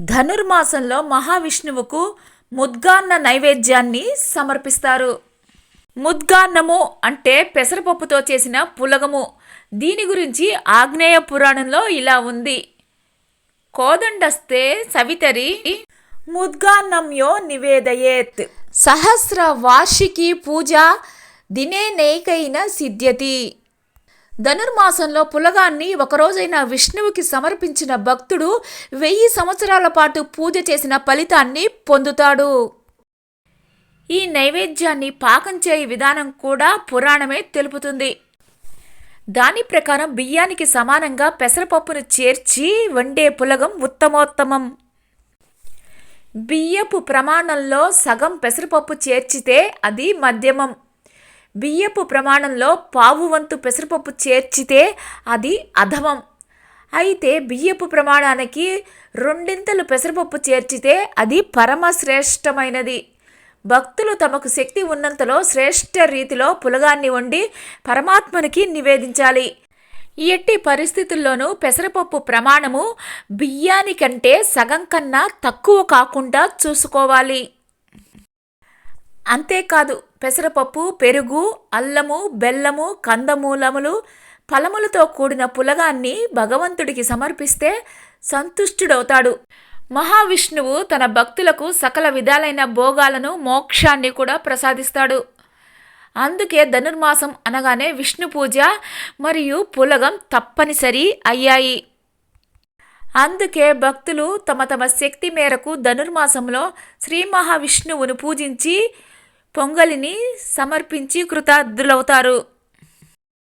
ధనుర్మాసంలో మహావిష్ణువుకు ముద్గాన్న నైవేద్యాన్ని సమర్పిస్తారు. ముద్గాన్నము అంటే పెసరపప్పుతో చేసిన పులగము. దీని గురించి ఆగ్నేయ పురాణంలో ఇలా ఉంది. కోదండస్తే సవితరి ముద్గాన్నమ్యో నివేదయేత్. సహస్ర వార్షికి పూజ దినే దినేనైకైన సిద్ధ్యతి. ధనుర్మాసంలో పులగాన్ని ఒకరోజైన విష్ణువుకి సమర్పించిన భక్తుడు వెయ్యి సంవత్సరాల పాటు పూజ చేసిన ఫలితాన్ని పొందుతాడు. ఈ నైవేద్యాన్ని పాకం చేయ విధానం కూడా పురాణమే తెలుపుతుంది. దాని ప్రకారం బియ్యానికి సమానంగా పెసరపప్పును చేర్చి వండే పులగం ఉత్తమోత్తమం. బియ్యపు ప్రమాణంలో సగం పెసరపప్పు చేర్చితే అది మధ్యమం. బియ్యపు ప్రమాణంలో పావు వంతు పెసరపప్పు చేర్చితే అది అధమం. అయితే బియ్యపు ప్రమాణానికి రెండింతలు పెసరపప్పు చేర్చితే అది పరమశ్రేష్టమైనది. భక్తులు తమకు శక్తి ఉన్నంతలో శ్రేష్ఠ రీతిలో పులగాన్ని వండి పరమాత్మనికి నివేదించాలి. ఎట్టి పరిస్థితుల్లోనూ పెసరపప్పు ప్రమాణము బియ్యానికంటే సగం కన్నా తక్కువ కాకుండా చూసుకోవాలి. అంతేకాదు పెసరపప్పు పెరుగు అల్లము బెల్లము కందమూలములు ఫలములతో కూడిన పులగాన్ని భగవంతుడికి సమర్పిస్తే సంతుష్టుడవుతాడు. మహావిష్ణువు తన భక్తులకు సకల విధాలైన భోగాలను మోక్షాన్ని కూడా ప్రసాదిస్తాడు. అందుకే ధనుర్మాసం అనగానే విష్ణు పూజ మరియు పులగం తప్పనిసరి అయ్యాయి. అందుకే భక్తులు తమ తమ శక్తి మేరకు ధనుర్మాసంలో శ్రీ మహావిష్ణువును పూజించి పొంగలిని సమర్పించి కృతార్థులవుతారు.